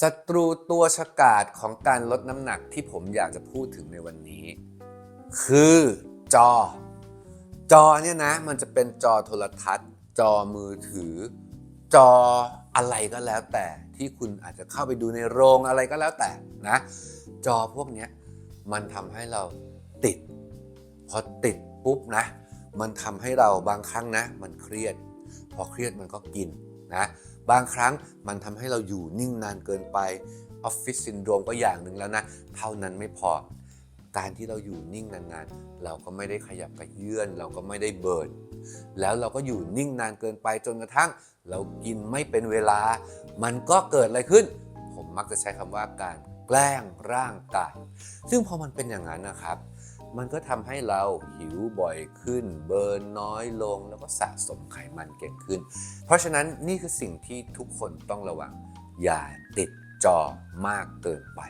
ศัตรูตัวฉกาจของการลดน้ำหนักที่ผมอยากจะพูดถึงในวันนี้ คือจอ จอเนี่ยนะ มันจะเป็นจอโทรทัศน์ จอมือถือ จออะไรก็แล้วแต่ที่คุณอาจจะเข้าไปดูในโรงอะไรก็แล้วแต่นะ จอพวกนี้มันทำให้เราติด พอติดปุ๊บนะ มันทำให้เราบางครั้งนะ มันเครียด พอเครียดมันก็กินนะ บางครั้งมันทำให้เราอยู่นิ่งนานเกินไปออฟฟิศซินโดรมก็อย่างหนึ่งแล้วนะ เท่านั้นไม่พอ การที่เราอยู่นิ่งนานๆ เราก็ไม่ได้ขยับกระเยื่อน เราก็ไม่ได้เบิร์นแล้วเราก็อยู่นิ่งนานเกินไปจนกระทั่ง เรากินไม่เป็นเวลา มันก็เกิดอะไรขึ้น ผมมักจะใช้คำว่าการแกล้งร่างกาย ซึ่งพอมันเป็นอย่างนั้นนะครับ มันก็ทำให้เราหิวบ่อยขึ้น เบิร์นน้อยลง แล้วก็สะสมไขมันเก่งขึ้น เพราะฉะนั้นนี่คือสิ่งที่ทุกคนต้องระวัง อย่าติดจอมากเกินไป